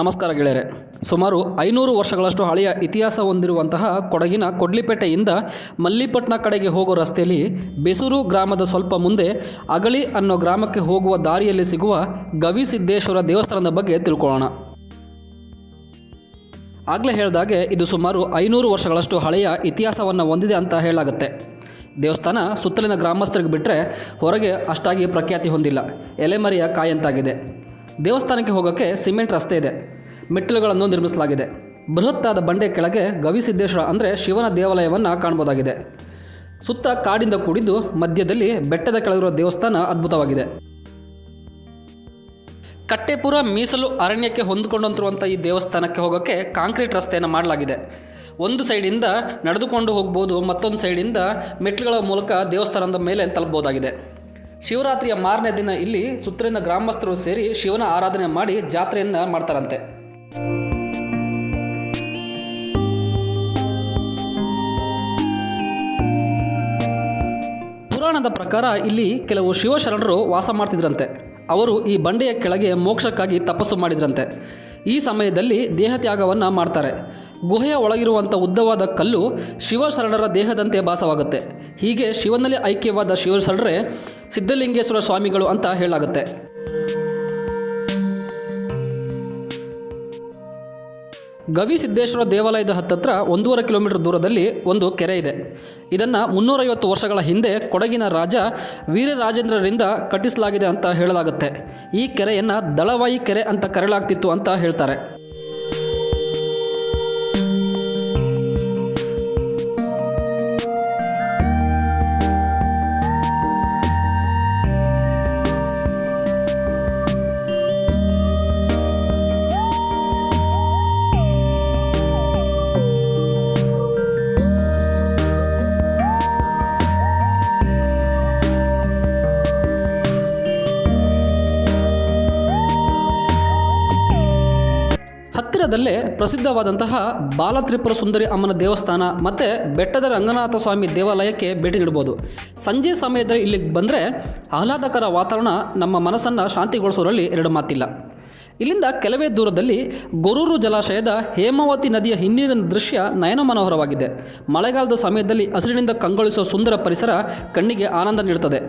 ನಮಸ್ಕಾರ ಗೆಳೆಯರೆ. ಸುಮಾರು ಐನೂರು ವರ್ಷಗಳಷ್ಟು ಹಳೆಯ ಇತಿಹಾಸ ಹೊಂದಿರುವಂತಹ ಕೊಡಗಿನ ಕೊಡ್ಲಿಪೇಟೆಯಿಂದ ಮಲ್ಲಿಪಟ್ನ ಕಡೆಗೆ ಹೋಗೋ ರಸ್ತೆಯಲ್ಲಿ ಬೆಸೂರು ಗ್ರಾಮದ ಸ್ವಲ್ಪ ಮುಂದೆ ಅಗಳಿ ಅನ್ನೋ ಗ್ರಾಮಕ್ಕೆ ಹೋಗುವ ದಾರಿಯಲ್ಲಿ ಸಿಗುವ ಗವಿಸಿದ್ದೇಶ್ವರ ದೇವಸ್ಥಾನದ ಬಗ್ಗೆ ತಿಳ್ಕೊಳ್ಳೋಣ. ಆಗಲೇ ಹೇಳಿದಾಗೆ ಇದು ಸುಮಾರು ಐನೂರು ವರ್ಷಗಳಷ್ಟು ಹಳೆಯ ಇತಿಹಾಸವನ್ನು ಹೊಂದಿದೆ ಅಂತ ಹೇಳಾಗುತ್ತೆ ದೇವಸ್ಥಾನ ಸುತ್ತಲಿನ ಗ್ರಾಮಸ್ಥರಿಗೆ ಬಿಟ್ಟರೆ ಹೊರಗೆ ಅಷ್ಟಾಗಿ ಪ್ರಖ್ಯಾತಿ ಹೊಂದಿಲ್ಲ. ಎಲೆಮರಿಯ ಕಾಯಂತಾಗಿದೆ. ದೇವಸ್ಥಾನಕ್ಕೆ ಹೋಗೋಕ್ಕೆ ಸಿಮೆಂಟ್ ರಸ್ತೆ ಇದೆ. ಮೆಟ್ಟಿಲುಗಳನ್ನು ನಿರ್ಮಿಸಲಾಗಿದೆ. ಬೃಹತ್ತಾದ ಬಂಡೆ ಕೆಳಗೆ ಗವಿಸಿದ್ದೇಶ್ವರ ಅಂದರೆ ಶಿವನ ದೇವಾಲಯವನ್ನು ಕಾಣಬಹುದಾಗಿದೆ. ಸುತ್ತ ಕಾಡಿಂದ ಕೂಡಿದ್ದು ಮಧ್ಯದಲ್ಲಿ ಬೆಟ್ಟದ ಕೆಳಗಿರುವ ದೇವಸ್ಥಾನ ಅದ್ಭುತವಾಗಿದೆ. ಕಟ್ಟೆಪುರ ಮೀಸಲು ಅರಣ್ಯಕ್ಕೆ ಹೊಂದಿಕೊಂಡಂತಿರುವಂಥ ಈ ದೇವಸ್ಥಾನಕ್ಕೆ ಹೋಗೋಕ್ಕೆ ಕಾಂಕ್ರೀಟ್ ರಸ್ತೆಯನ್ನು ಮಾಡಲಾಗಿದೆ. ಒಂದು ಸೈಡಿಂದ ನಡೆದುಕೊಂಡು ಹೋಗ್ಬೋದು, ಮತ್ತೊಂದು ಸೈಡಿಂದ ಮೆಟ್ಲುಗಳ ಮೂಲಕ ದೇವಸ್ಥಾನದ ಮೇಲೆ ತಲುಪಬಹುದಾಗಿದೆ. ಶಿವರಾತ್ರಿಯ ಮಾರನೇ ದಿನ ಇಲ್ಲಿ ಸುತ್ತಲಿನ ಗ್ರಾಮಸ್ಥರು ಸೇರಿ ಶಿವನ ಆರಾಧನೆ ಮಾಡಿ ಜಾತ್ರೆಯನ್ನು ಮಾಡ್ತಾರಂತೆ. ಪುರಾಣದ ಪ್ರಕಾರ ಇಲ್ಲಿ ಕೆಲವು ಶಿವಶರಣರು ವಾಸ ಮಾಡ್ತಿದ್ರಂತೆ. ಅವರು ಈ ಬಂಡೆಯ ಕೆಳಗೆ ಮೋಕ್ಷಕ್ಕಾಗಿ ತಪಸ್ಸು ಮಾಡಿದ್ರಂತೆ. ಈ ಸಮಯದಲ್ಲಿ ದೇಹತ್ಯಾಗವನ್ನು ಮಾಡ್ತಾರೆ. ಗುಹೆಯ ಒಳಗಿರುವಂಥ ಉದ್ದವಾದ ಕಲ್ಲು ಶಿವಶರಣರ ದೇಹದಂತೆ ಭಾಸವಾಗುತ್ತೆ. ಹೀಗೆ ಶಿವನಲ್ಲಿ ಐಕ್ಯವಾದ ಶಿವಶರಣರೇ ಸಿದ್ಧಲಿಂಗೇಶ್ವರ ಸ್ವಾಮಿಗಳು ಅಂತ ಹೇಳಲಾಗುತ್ತೆ. ಗವಿ ಸಿದ್ದೇಶ್ವರ ದೇವಾಲಯದ ಹತ್ತತ್ರ ಒಂದೂವರೆ ಕಿಲೋಮೀಟರ್ ದೂರದಲ್ಲಿ ಒಂದು ಕೆರೆ ಇದೆ. ಇದನ್ನು ಮುನ್ನೂರೈವತ್ತು ವರ್ಷಗಳ ಹಿಂದೆ ಕೊಡಗಿನ ರಾಜ ವೀರರಾಜೇಂದ್ರರಿಂದ ಕಟ್ಟಿಸಲಾಗಿದೆ ಅಂತ ಹೇಳಲಾಗುತ್ತೆ. ಈ ಕೆರೆಯನ್ನು ದಳವಾಯಿ ಕೆರೆ ಅಂತ ಕರೆಯಲಾಗ್ತಿತ್ತು ಅಂತ ಹೇಳ್ತಾರೆ. ಹತ್ತಿರದಲ್ಲೇ ಪ್ರಸಿದ್ಧವಾದಂತಹ ಬಾಲತ್ರಿಪುರ ಸುಂದರಿ ಅಮ್ಮನ ದೇವಸ್ಥಾನ ಮತ್ತು ಬೆಟ್ಟದ ರಂಗನಾಥ ಸ್ವಾಮಿ ದೇವಾಲಯಕ್ಕೆ ಭೇಟಿ ನೀಡ್ಬೋದು. ಸಂಜೆ ಸಮಯದಲ್ಲಿ ಇಲ್ಲಿಗೆ ಬಂದರೆ ಆಹ್ಲಾದಕರ ವಾತಾವರಣ ನಮ್ಮ ಮನಸ್ಸನ್ನು ಶಾಂತಿಗೊಳಿಸೋರಲ್ಲಿ ಎರಡು ಮಾತಿಲ್ಲ. ಇಲ್ಲಿಂದ ಕೆಲವೇ ದೂರದಲ್ಲಿ ಗೊರೂರು ಜಲಾಶಯದ ಹೇಮಾವತಿ ನದಿಯ ಹಿನ್ನೀರಿನ ದೃಶ್ಯ ನಯನ ಮನೋಹರವಾಗಿದೆ. ಮಳೆಗಾಲದ ಸಮಯದಲ್ಲಿ ಹಸಿರಿನಿಂದ ಕಂಗೊಳಿಸುವ ಸುಂದರ ಪರಿಸರ ಕಣ್ಣಿಗೆ ಆನಂದ ನೀಡುತ್ತದೆ